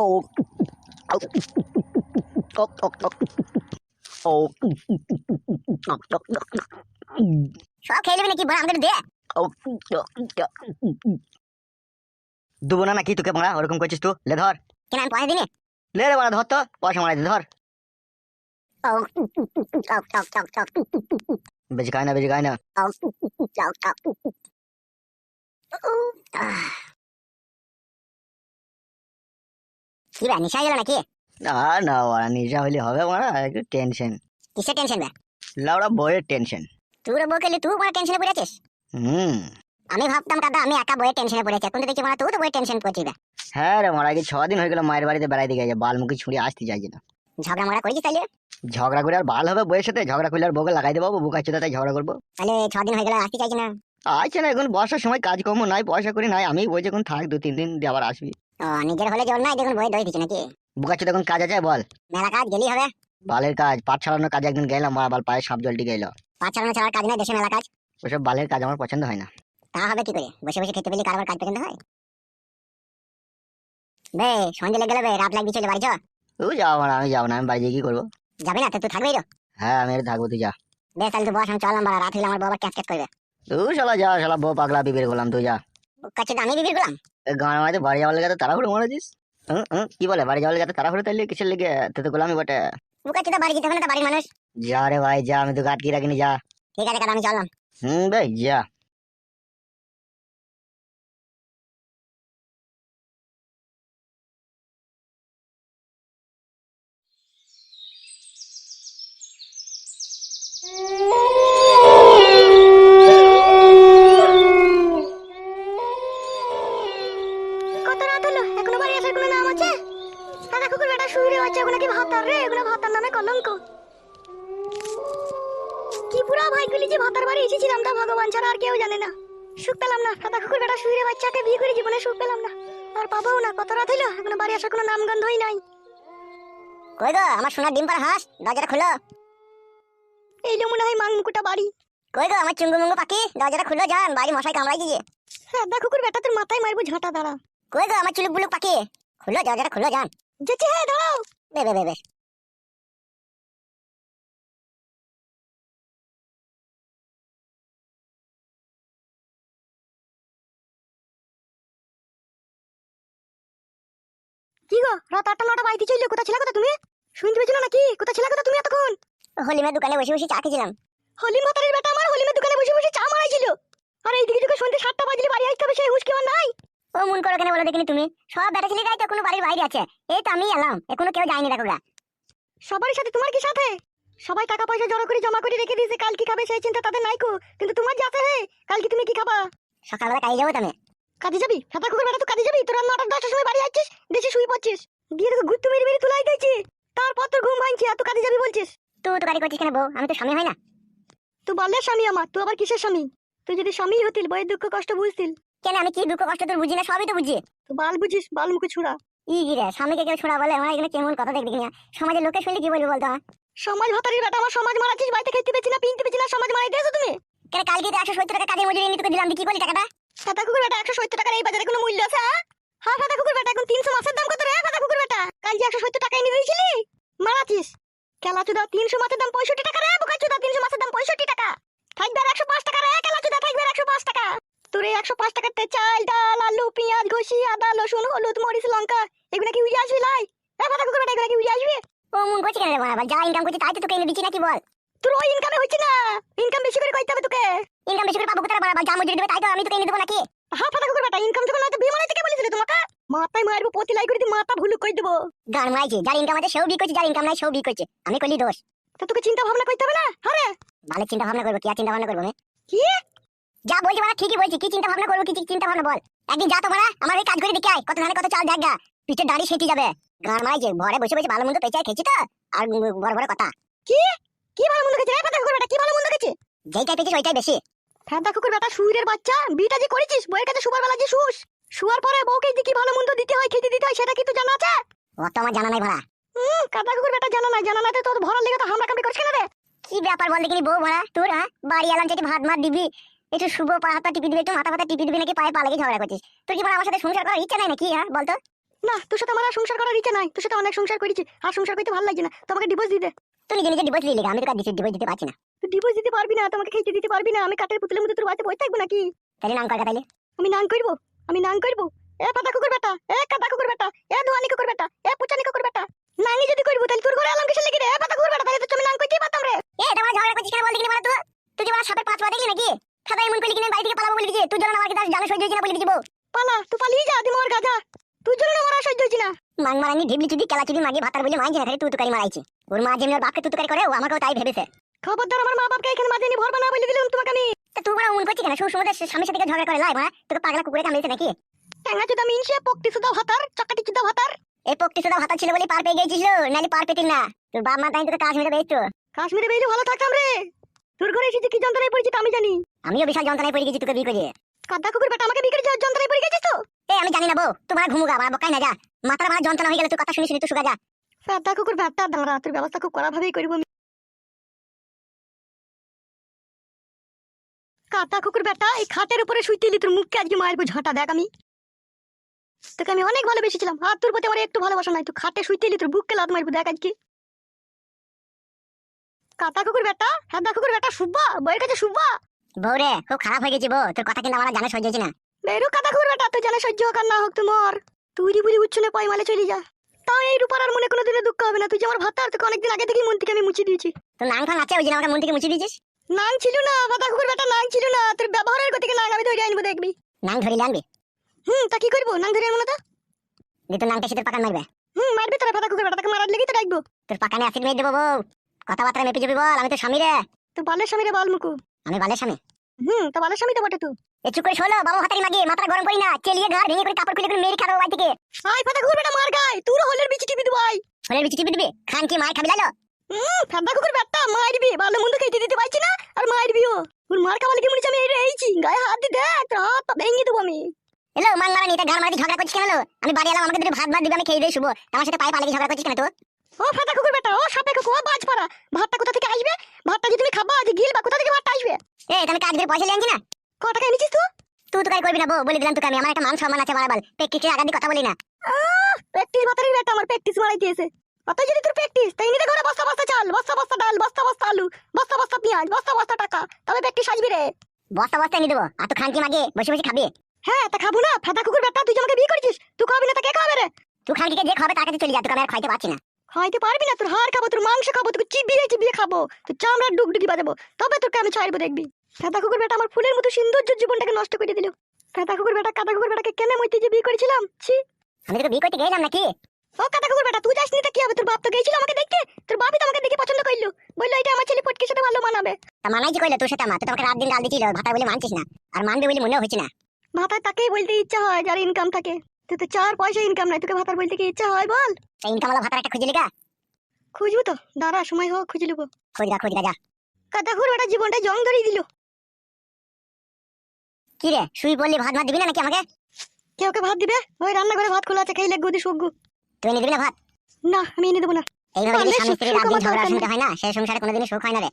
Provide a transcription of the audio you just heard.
ও সব খেয়ে নেবে নাকি? বড় আমাদের দে। ও দুবো না নাকি তোকে মারা ওরকম করছিস তুই লে ধর। কেন আমি পয়সা দিনে লে রে মারা ধর তো। পয়সা মারা দে বেশি খায় না বেশি খায় না। কি বে নিশা গেল নাকি? না না ওরা নিজা হইলে হবে মারা একটু টেনশন কিসের টেনশন বে? লাউড়া বইয়ের টেনশন তুই বউ তুই বড় টেনশনে পড়ে আছিস? হুম। আমি ভাবতাম দাদা আমি একা বইয়ের টেনশনে পড়ে আছি এখন তো দেখছি মানে তুই তো বইয়ের টেনশন পড়ছিস বে হ্যাঁ রে মারা কি ছ দিন হয়ে গেল মায়ের বাড়িতে বেড়াইতে গেছে বালমুখী ছুঁড়ে আসতে চাইছে না ঝগড়া করেছিস তাহলে ঝগড়া করে আর বাল হবে বইয়ের সাথে ঝগড়া করলে আর বউকে লাগাই দেবো বুকা চোদা তাই ঝগড়া করব তাহলে ছ দিন হয়ে গেল আসতে চাইছি না আচ্ছা না এখন বর্ষার সময় কাজ কাজকর্ম নাই পয়সা করি নাই আমি বই যখন থাক দু তিন দিন দিয়ে আবার আসবি ও নিজের হলে জোর নাই দেখুন বই দই দিচ্ছি নাকি? বুকা চোদা এখন কাজ আছে বল। মেলা কাজ গেলি হবে। বালের কাজ পাট ছাড়ানোর কাজে একদিন গেলাম বাল পায়ে সাপ জলটি গেল পাঁচ চালানো ছাড়ার কাজ নাই দেশে মেলা কাজ? ওসব বালের কাজ আমার পছন্দ হয় না। তা হবে কি করে? বসে বসে খেতে পেলে কারবার কাজ পছন্দ হয়? বে সন্ধ্যে লেগে গেলে বে রাত লাগবি চলে বাড়ি চ। তুই যাও মারা আমি যাব না আমি বাড়ি গিয়ে কি করব? যাবি না তো তুই থাকবি তো? হ্যাঁ আমি থাকব তুই যা। বেশ তাহলে তুই বস আমি চললাম বাড়া রাত হইলে আমার বাবা ক্যাচ ক্যাচ করবে। তুই শালা যা শালা বউ পাগলা বিবের গোলাম তুই যা। কাছে আমি বিবির গুলাম? গান মাঝে বাড়ি যাওয়ার লেগে তাড়াহুড়ো মারাছিস কি বলে বাড়ি যাওয়ার লেগে তাড়াহুড়ো তাইলে কিসের লেগে? তো তো গোলামি বটে। বুকাচ্ছে তো বাড়ি যেতে হবে না বাড়ির মানুষ? যা রে ভাই যা আমি তো গাট কি রাখিনি যা। ঠিক আছে কাকা আমি চললাম। হুম ভাই যা কত রাত হলো এখনও বাড়ি আসার কোনো নাম আছে দাদা কুকুর বেটা শুয়ে আছে ওগুলো কি ভাতার রে এগুলো ভাতার নামে কলঙ্ক। কি পুরা ভাইগুলি যে ভাতার বাড়ি এসেছিলাম তা ভগবান ছাড়া আর কেউ জানে না। সুখ পেলাম না। দাদা কুকুর বেটা শুয়ে বাচ্চাকে বিয়ে করে জীবনে সুখ পেলাম না। আর পাবো না। কত রাত হলো এখনও বাড়ি আসার কোনো নাম গন্ধই নাই। কই গো আমার সোনার ডিম পার হাঁস দরজাটা খুলো। এই যে মনে হয় মাং মুকুটা বাড়ি। কই গো আমার চুঙ্গু মুঙ্গু পাখি দরজাটা খুলো যান বাড়ি মশাই কামড়াই দিয়ে হ্যাঁ দেখো কুকুর বেটা তোর মাথায় মারবো ঝাঁটা দাঁড়া। কই গো আমার চুলুক বুলুক পাখি খুলো দরজাটা খুলো যান যেতে হ্যাঁ দাঁড়াও। বে বে বে কি গো রাত আটটা নটা বাড়িতে চললে কোথা ছিল কোথা তুমি? শুনতে পেয়েছিল নাকি? কোথা ছিল কোথা তুমি এতক্ষণ? হলিমের দোকানে বসে বসে চা খেয়েছিলাম। হলিম ভাতারের বেটা আমার হলিমের দোকানে বসে বসে চা মারাইছিল। আর এই দিকে দিকে সন্ধ্যে সাতটা বাজলে বাড়ি আসতে হবে সেই হুঁশ কেমন নাই। ও মন করো কেন বলো দেখিনি তুমি? সব বেটা ছেলে গাই তো কোনো বাড়ির বাইরে আছে। এই তো আমি এলাম। এখনও কেউ যায়নি দেখো গা। সবারই সাথে তোমার কি সাথে? সবাই টাকা পয়সা জড়ো করে জমা করে রেখে দিয়েছে কাল কি খাবে সেই চিন্তা তাদের নাই কো। কিন্তু তোমার যাতে হে কাল কি তুমি কি খাবা? সকালবেলা কাজে যাব তুমি কাজে যাবি? ফাটা কুকুর বেটা তো কাজে যাবি? তোরা নটা দশটার সময় বাড়ি আসছিস দেশে শুয়ে পড়ছিস। দিয়ে তো গুত্তু মেরে মেরে তুলাই দিয়েছি। তারপর তোর ঘুম ভাঙছি আর তুই কাজে যাবি বলছিস? তুই তো গাড়ি করছিস কেন বউ? আমি তো স্বামী হয় না। তুই বললে স্বামী আমার তুই আবার কিসের স্বামী? তুই যদি স্বামী হতিল বইয়ের দুঃখ কষ্ট বুঝতিল। কেন আমি কি দুঃখ কষ্ট তোর বুঝি না? সবই তো বুঝি। তুই বাল বুঝিস বাল মুখে ছুড়া। ই রে স্বামীকে কেউ ছোড়া বলে? আমার এখানে কেমন কথা দেখবি না সমাজের লোকে শুনলে কি বলব বলতো আমার? সমাজ ভাতারির বেটা আমার সমাজ মারাচ্ছিস বাড়িতে খেতে পেয়েছি না পিনতে পেয়েছি না সমাজ মারাই দিয়েছ তুমি? কেন কালকে তো একশো সত্তর টাকা কাজে মজুরি এনে তোকে দিলাম তুই কি করলি টাকাটা? ফাটা কুকুর বেটা একশো সত্তর টাকার এই বাজারে কোনো মূল্য আছে হ্যাঁ? হ্যাঁ ফাটা কুকুর বেটা এখন তিনশো মাছের দাম কত রে ফাটা কুকুর বেটা? কাল যে একশো সত্তর টাকা এনে দিয়েছিলি? মারাচ্ছিস। খেলা চুদা তিনশো মাছের দাম পঁয়ষট্টি টাকা রে বোকা চুদা তিনশো মাছের দাম পঁয়ষট্টি টাকা। থাকবে একশো পাঁচ টাকা রে খেলা চুদা থাকবে একশো পাঁচ টাকা। তোর একশো পাঁচ টাকাতে চাল ডাল আলু পেঁয়াজ ঘষি আদা রসুন হলুদ মরিচ লঙ্কা এগুলো কি উড়ে আসবি লাই? এ ফাটা কুকুর এগুলো কি উড়ে আসবে? ও মন করছে কেন রে বাবা? যা ইনকাম করছি তাই তো তোকে এনে দিচ্ছি নাকি বল? তোর ওই ইনকামে হচ্ছে না। ইনকাম বেশি করে করতে হবে তোকে। ইনকাম বেশি করে পাবো কোথায় বাবা? যা মজুরি দেবে তাই তো আমি তোকে এনে দেবো নাকি? হ্যাঁ ফাটা কুকুর বেটা ইনকাম যখন হয়তো বিয়ে মারাইতে কে বলেছিল তোমাকে? মাথায় মারবো প্রতি লাই করে দি মাথা ভুলুক করে দেবো। গান মারাইছি যার ইনকাম আছে সেও বিয়ে করছে যার ইনকাম নাই সেও বিয়ে করছে। আমি করলি দোষ। তো তোকে চিন্তা ভাবনা করতে হবে না? হ্যাঁ ভালো চিন্তা ভাবনা করব কি আর চিন্তা ভাবনা করব আমি কি? যা বলছি মানে ঠিকই বলছি। কি চিন্তা ভাবনা করব কি চিন্তা ভাবনা বল। একদিন যা তোমার আমার এই কাজ করে দেখে আয়। কত ধানে কত চাল দেখ গা। পিঠে দাঁড়িয়ে সেটি যাবে। গান মারাইছে ঘরে বসে বসে ভালো মন্দ পেঁচায় খেয়েছি তো। আর বড় বড় কথা। কি? কি ভালো মন্দ খেয়েছে? ফাটা কুকুর বেটা কি ভালো মন্দ খেয়েছে? যেইটাই পেয়েছিস ওইটাই বেশি। ফাটা কুকুর বেটা সুইরের বাচ্চা। বিটা যে করেছিস বইয়ের কাছে শুবার বেলা যে শুস। শুয়ার পরে বউকে যে কি ভালো মন্দ দিতে হয় খেতে দিতে হয় সেটা কি তুই জানা আছে? অত আমার জানা নাই ভাড়া হুম কাটা কুকুর বেটা জানা নাই। জানা তো তোর ভরার লেগে তো হামলা কামড়ি করছিস কেন রে? কি ব্যাপার বল দেখিনি বউ ভাড়া তোর হ্যাঁ? বাড়ি এলাম যেটি ভাত মার দিবি। একটু শুভ পা হাত টিপি দিবি একটু মাথা ফাতা টিপি দিবি নাকি পায়ে পা লেগে ঝগড়া করছিস? তুই কি আমার সাথে সংসার করার ইচ্ছা নাই নাকি হ্যাঁ বলতো না তোর সাথে আমার সংসার করার ইচ্ছা নাই। তোর সাথে অনেক সংসার করেছি আর সংসার করতে ভালো লাগছে না। তোমাকে ডিভোর্স দিতে। তুই নিজে নিজে ডিভোর্স দিলি আমি তো দিতে ডিভোর্স দিতে পারছি না। তুই ডিভোর্স দিতে পারবি না তোমাকে খেতে দিতে পারবি না। আমি কাঠের পুতুলের মধ্যে তোর বাড়িতে বসে থাকব নাকি? তাহলে নাম কর তাইলে আমি নাং করব? আমি নাং করব? এ পাতা কুকুর বেটা এ কাদা কুকুর বেটা এ ধোয়ানি কুকুর বেটা এ পুচানি কুকুর বেটা। নাঙ্গি যদি করব তাহলে তোর ঘরে আলাম কিসের লেগে রে? এ পাতা কুকুর বেটা তাহলে তো আমি নাং করতেই পারতাম রে। এ এটা ঝগড়া করছিস কেন বল দেখিনি বল তুই তুই কি আমার সাপের পাঁচ পা দেখলি নাকি? খাতা এমন করলি কিনা? বাড়ি থেকে পালাবো বলে দিয়েছি। তুই জন্য আমার কি জানা সহ্য হয়েছে না বলে দিয়েছি পালা তুই পালিয়ে যা দিমর গাজা তুই জন্য আমার সহ্য হচ্ছে না। মাং মারানি ঢিবলি চুদি কেলা চুদি মাগি ভাতার বলে মাইছে না খালি তুই তুকারি মারাইছি। ওর মা যেমনি ওর বাপকে তুতুকারি করে ও আমাকেও তাই ভেবেছে। খবরদার আমার মা বাপকে এখানে মাঝে নিয়ে ভরবা না বলে দিলাম তোমাকে আমি। তা তুই বড় মন করছিস কেন? সব সময় স্বামীর সাথে ঝগড়া করে? লাই মা তোকে পাগলা কুকুরে কামড়েছে নাকি? ট্যাঙ্গা চুদা মিনসে পকটি সুদা ভাতার চাকাটি চুদা ভাতার। এই পক্তি শুধু ভাতা ছিল বলে পার পেয়ে গেছিস নাহলে পার পেতিস না। তোর বাপ মা তাই তোকে কাশ্মীরে বেচতো। কাশ্মীরে বেরিয়ে ভালো থাকতাম রে। তোর ঘরে এসেছি কি যন্ত্রণায় পড়েছি আমি জানি। আমিও বিশাল যন্ত্রণায় পড়ে গেছি তোকে বিয়ে করে কাদা কুকুর বেটা আমাকে বিক্রি যাওয়ার যন্ত্রণায় পড়ে গেছিস তো? এ আমি জানি না বউ তোমার ঘুমুগা আমার বকাই না যা। মাথার আমার যন্ত্রণা হয়ে গেলে তুই কথা শুনি শুনি তুই সুগা যা। কাদা কুকুর বেটা দাঁড়া তোর ব্যবস্থা খুব কড়া ভাবেই করব কাদা কুকুর বেটা এই খাটের উপরে শুইতে এলি তোর মুখকে আজকে মারবো ঝাঁটা দেখ আমি। তোকে আমি অনেক ভালোবেসেছিলাম। আর তোর প্রতি আমার একটু ভালোবাসা নাই তুই খাটে শুইতে এলি তোর বুককে লাত মারবো দেখ আজকে। কাতা কুকুর বেটা হ্যাঁ কুকুর বেটা শুভা বইয়ের কাছে শুভা। বউ রে খুব খারাপ হয়ে গেছি বউ। তোর কথা কিন্তু আমার জানা সহ্য হচ্ছে না। বেরো কাতা কুকুর বেটা তুই জানে সহ্য হোক আর না হোক তোমার তুই বুড়ি উচ্ছনে পাই মালে চলে যা। তাও এই রূপার আর মনে কোনো দিনে দুঃখ হবে না। তুই যে আমার ভাত আর তোকে অনেকদিন আগে থেকেই মন থেকে আমি মুছে দিয়েছি। তোর নাং ফাং আছে ওই জন্য আমাকে মন থেকে মুছে দিয়েছিস? নাং ছিল না বাতা কুকুর বেটা নাং ছিল না। তোর ব্যবহারের গতিকে নাং আমি ধরে আনব দেখবি। নাং ধরিলে আনবি? হুম তা কি করব? নাং ধরে আনব না তো? দিয়ে তোর নাংটা শীতের পাকান মারবে। হুম মারবি তোরা ফাতা কুকুর বেটা তাকে মারার লেগে তো ডাকবো তোর পাকানে অ্যাসিড মেরে দেবো বউ। কথাবার্তা মেপে যাবি বল আমি তো স্বামী রে। তো বালের স্বামী রে বাল মুকু। আমি বালের স্বামী। হুম তা বালের স্বামী তো বটে তুই এ চুপ করে শোনো বাবা হাতারি মাগিয়ে মাথা গরম করি না চেলিয়ে ঘর ভেঙে করে কাপড় খুলে করে মেরে খাব বাড়ি থেকে। আই ফাতা কুকুর বেটা মার গায়। তুই হলের বিচি টিপি দেবো আই ফোনের বিচি টিপে দিবি? খান কি মার খাবি লালো? হুম ফাতা কুকুর বেটা মারবি ভালো মন্দ খেতে দিতে পারছি না আর মারবিও ওর মার খাওয়ালে কি মনে আমি এই এইছি। গায়ে হাত দিয়ে দেখ তোর হাত ভেঙে দেবো আমি। এলো মান মারানি এটা ঘর মারানি ঝগড়া করছিস কেন লো? আমি বাড়ি এলাম আমাকে দুটো ভাত ভাত দিবি আমি খেয়ে দিয়ে শুবো। আমার সাথে পায়ে পালিয়ে ঝগড়া করছিস কেন তো? ও ফাতা কুকুর বেটা ও সাপে কুকুর ও বাজ পাড়া ভাতটা কোথা থেকে আসবে ভাতটা যদি তুমি খাবা আজ গিলবা কোথা থেকে ভাতটা আসবে এ আমি কাজ করে পয়সা লিয়ে না? ক টাকা এনেছিস তুই? তুই তো কাই করবি না বউ বলে দিলাম তোকে আমি। আমার একটা মান সম্মান আছে বাড়াবাল পেকিকে আগাদি কথা বলি না। প্র্যাকটিস আমার প্র্যাকটিস মারাই দিয়েছে। অত যদি তোর প্র্যাকটিস তাই নিতে ঘরে বস্তা বস্তা চাল বস্তা বস্তা ডাল বস্তা বস্তা আলু বস্তা বস্তা পেঁয়াজ বস্তা বস্তা টাকা। তবে প্র্যাকটিস আসবি রে। বস্তা বস্তা এনে দেবো। আর তুই খান কি মাগে বসে বসে খাবি। হ্যাঁ তা খাব না। ফাটা কুকুর তুই আমাকে বিয়ে করেছিস তুই খাবি না তা কে খাবে রে? তুই খান যে খাবে তার কাছে চলে যা। তোকে আমি আর খাইতে পারছি না। খাইতে পারবি না তোর হাড় খাব তোর মাংস খাব তোকে চিবিয়ে চিবিয়ে খাব। তোর চামড়ার ডুগডুগি বাজাবো। তবে তোকে আমি ছাড়বো দেখবি। ফাটা কুকুর বেটা আমার ফুলের মতো সৌন্দর্য জীবনটাকে নষ্ট করে দিল। ফাটা কুকুর বেটা কাটা কুকুর বেটাকে কেন মইতে যে বিয়ে করেছিলাম? ছি। আমি তোকে বিয়ে করতে গেলাম নাকি? ও কাটা কুকুর বেটা তুই যাসনি তা কি হবে? তোর বাপ তো গেছিল আমাকে দেখতে। তোর বাপই তো আমাকে দেখে পছন্দ করল। বলল এটা আমার ছেলে পটকির সাথে ভালো মানাবে। তা মানাই যে কইলে তোর সাথে আমার? তো আমাকে রাত দিন ডাল দিছিল ভাতা বলে মানছিস না। আর মানবে বলে মনেও হচ্ছে না। ভাতার তাকেই বলতে ইচ্ছা হয় যার ইনকাম থাকে। তুই তো চার পয়সা ইনকাম নাই তোকে ভাতার বলতে কি ইচ্ছা হয় বল? সেই ইনকাম ভাতার একটা খুঁজে লিগা খুঁজবো তো। দাঁড়া সময় হোক খুঁজে নেব। খোঁজ গা খোঁজ যা। কাদা কুকুর বেটা জীবনটা জং ধরিয়ে দিল। কি রে শুই বললি ভাত ভাত দিবি না নাকি আমাকে? কেউ কে ভাত দিবে? ওই রান্নাঘরে ভাত খোলা আছে খাইলে গদি সগ্গু তুই এনে দিবি না ভাত? না আমি এনে দেবো না। এইভাবে যদি স্বামী স্ত্রীর আমার ঝগড়া শুনতে হয় না? সেই সংসারে কোনোদিনই সুখ হয় না রে।